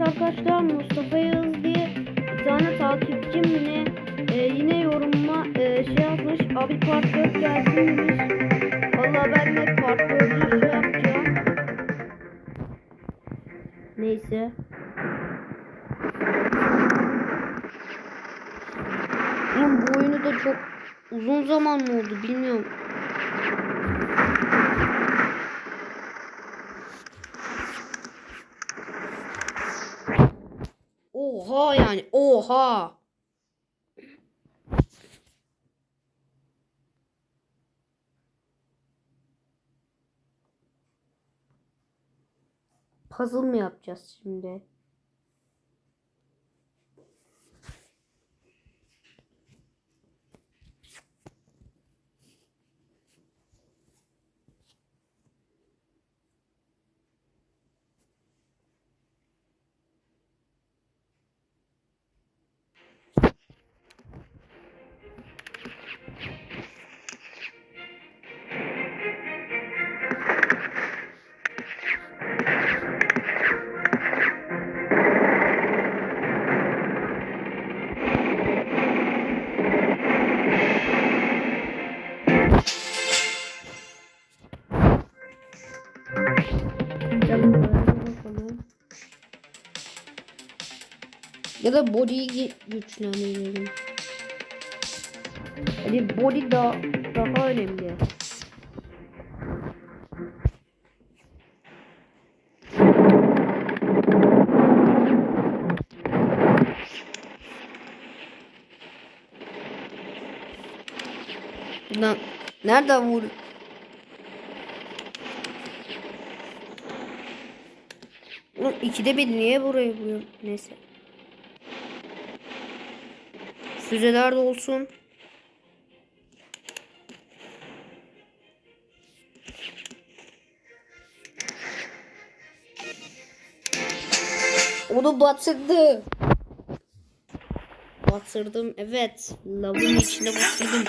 Arkadaşlar Mustafa Yağız diye bir tane takipçim yine e, yine yorumuma e, şey yazmış abi part 4 gelsin demiş. Valla ben de part 4'ü şey yapacağım. Neyse. Oğlum bu oyunu da çok uzun zaman mı oldu bilmiyorum. Yani oha. Puzzle mı yapacağız şimdi? Da body'yi gü- güçlendirelim. Hadi body da daha önemli. Buradan nereden vur? Oğlum ikide bir niye buraya vuruyor? Neyse. Füzeler de olsun. Onu batırdı. Batırdım evet. Lavın içine batırdım.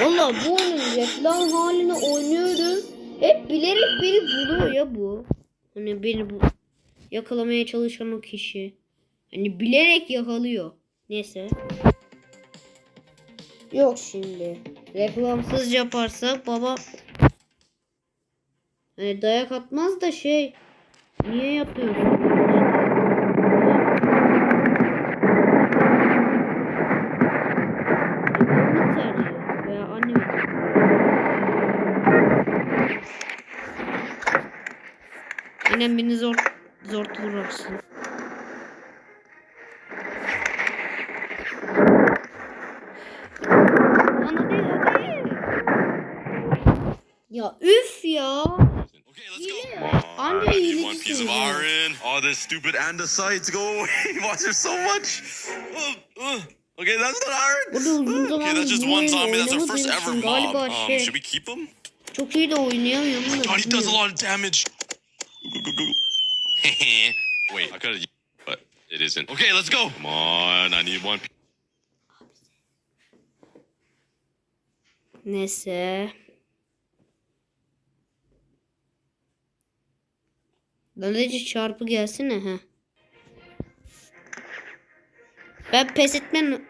Valla bu oyunun reklam halini oynuyorum. Hep bilerek beni buluyor ya bu. Hani beni bu yakalamaya çalışan o kişi. Hani bilerek yakalıyor. Neyse. Yok şimdi. Reklamsız yaparsak baba hani dayak atmaz da şey niye yapıyorsun? Yine beni zor zor tutacaksın. Ya üf ya. Okay, let's go. Hile. Come Anca on, need one piece of söylüyor. iron. All this stupid andesites go away. Why there's so much? Uh, uh. Okay, that's not iron. Burada uzun zaman Okay, that's just bu one oyunu zombie. That's our oynamadığım first ever için mob. galiba Um, şey should we keep him? çok iyi de oynayamıyorum da God, he does a bilmiyorum. lot of damage. Go, go, go, go. Wait, I could have, but it isn't. Okay, let's go. Come on, I need one. piece. Neyse. Dalıcı çarpı gelsene ha. Ben pes etmem.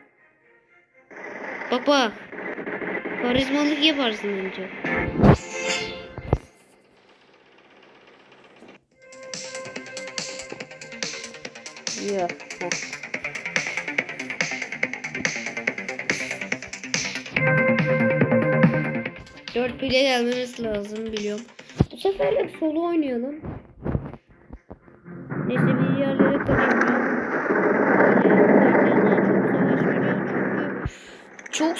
Bak. Karizmalık yaparsın önce. Ya. Dört bile gelmemiz lazım biliyorum. Bu seferlik solo oynayalım. Neyse bir yerlere kaçacağım. Çok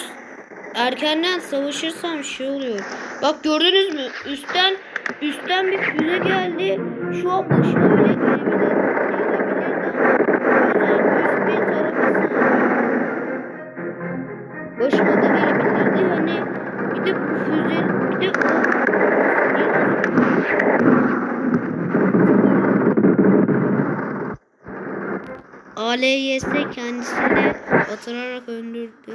erkenden savaşırsam şey oluyor. Bak gördünüz mü? Üstten üstten bir füze geldi. Şu an başıma bile gelebilir. Başıma da gelebilirdi. Hani bir de bu füze bir de o ALYS kendisini batırarak öldürdü.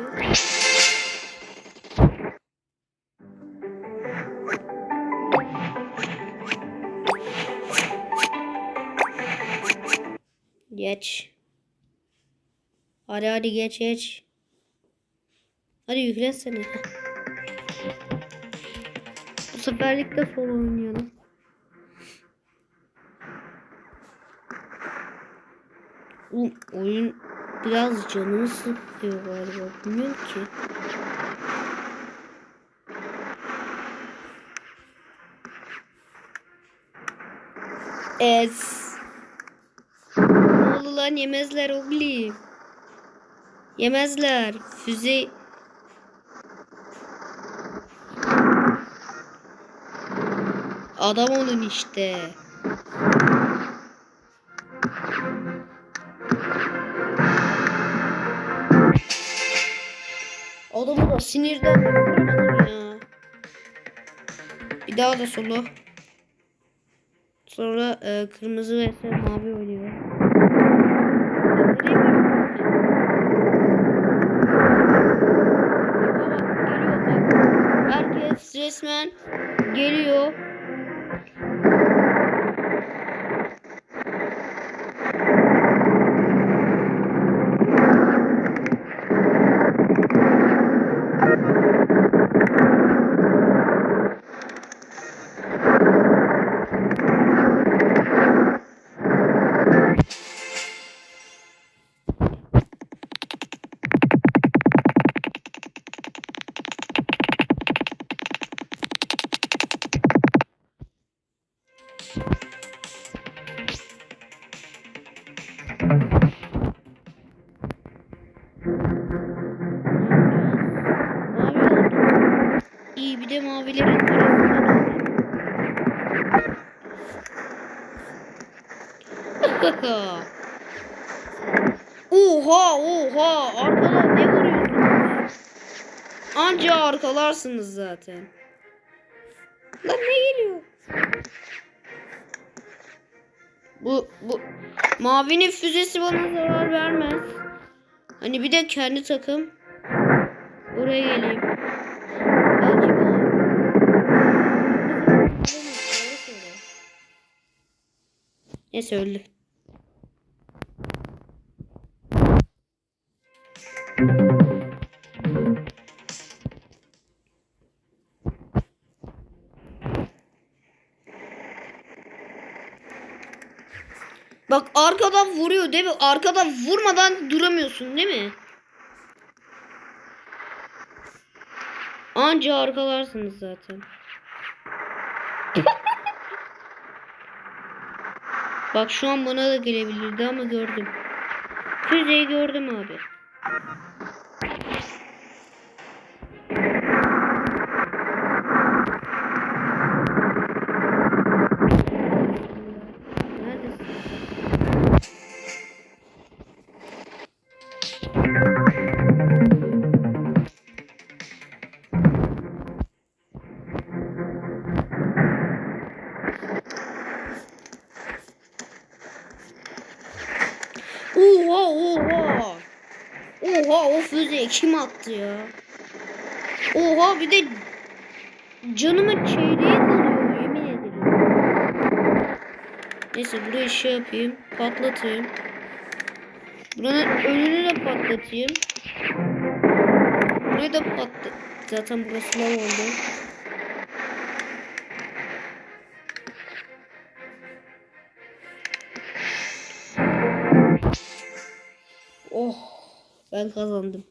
Geç. Hadi hadi geç geç. Hadi yüklensene. Bu seferlik de solo oynuyorum. Oğlum, oyun biraz canımı sıkıyor galiba. Bilmiyorum ki. Es. Ne lan yemezler oğlum. Yemezler. Füze... Adam olun işte. Sinirden vuramadım ya. Bir daha da solo. Sonra e, kırmızı ve mavi oynuyor. Herkes resmen geliyor. Oldu. oha oha arkadan ne vuruyorsunuz? Anca arkalarsınız zaten. Lan ne geliyor? Bu bu mavinin füzesi bana zarar vermez. Hani bir de kendi takım Buraya geleyim. Neyse öldü. Bak arkadan vuruyor değil mi? Arkadan vurmadan duramıyorsun değil mi? Anca arkalarsınız zaten. Bak şu an bana da gelebilirdi ama gördüm. Füzeyi gördüm abi. O füzeyi kim attı ya? Oha bir de canımın çeyreği kalıyor yemin ederim. Neyse burayı şey yapayım patlatayım. Buranın önünü de patlatayım. Burayı da patlat. Zaten burası lav oldu. Ben kazandım.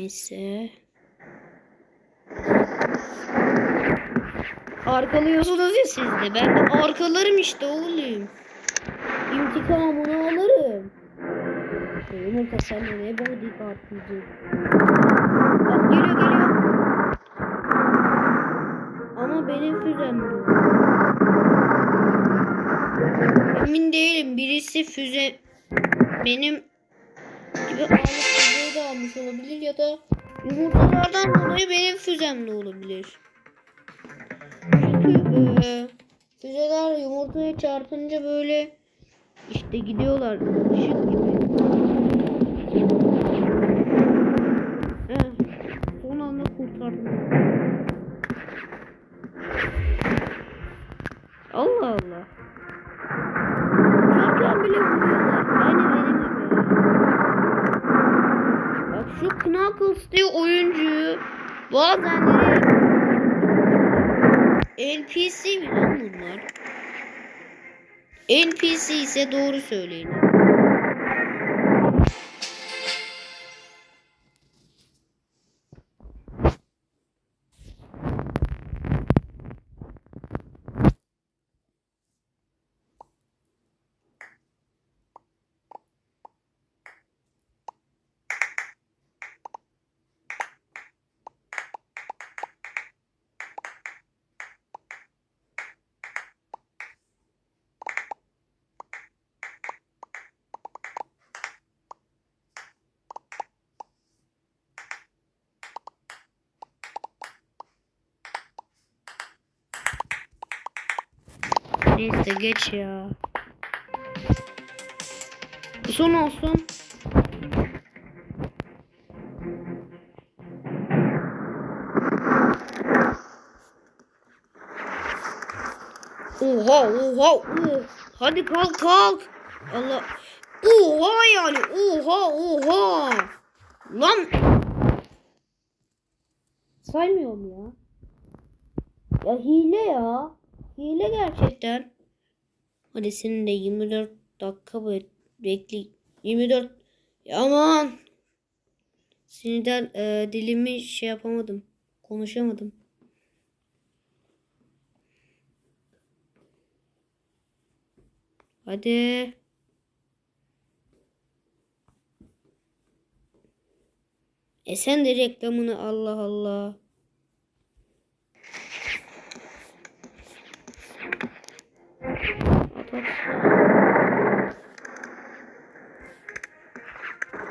Neyse. Arkalıyorsunuz ya siz de. Ben de arkalarım işte oğlum. İntikamını alırım. Yumurta sen de ne bodyguard diyecek. Bak geliyor geliyor. Ama benim füzem bu. Emin değilim. Birisi füze benim gibi füzeyi de almış olabilir ya da yumurtalardan dolayı benim füzem de olabilir. Çünkü eee, füzeler yumurtaya çarpınca böyle işte gidiyorlar ışık gibi. Heh, son anda kurtardım. Allah Allah. Uçarken bile vuruyorlar. Aynı benim gibi. Bak şu Knuckles diye oyuncuyu bazen NPC mi lan bunlar? NPC ise doğru söyleyin. Neyse geç ya. Bu son olsun. Oha oha oha. Hadi kalk kalk. Allah. Oha yani oha oha. Lan. Saymıyorum ya. Ya hile ya. Hile gerçekten. Hadi senin de 24 dakika be- bekle. 24. Ya aman. Sinirden e, dilimi şey yapamadım. Konuşamadım. Hadi. E sen de reklamını Allah Allah.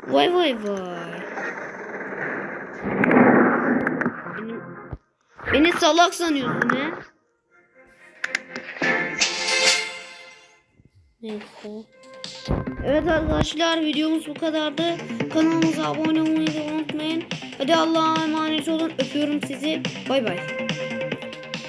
Vay vay vay. Beni, beni salak sanıyorsun he? Neyse. Evet arkadaşlar videomuz bu kadardı. Kanalımıza abone olmayı da unutmayın. Hadi Allah'a emanet olun. Öpüyorum sizi. Bay bay.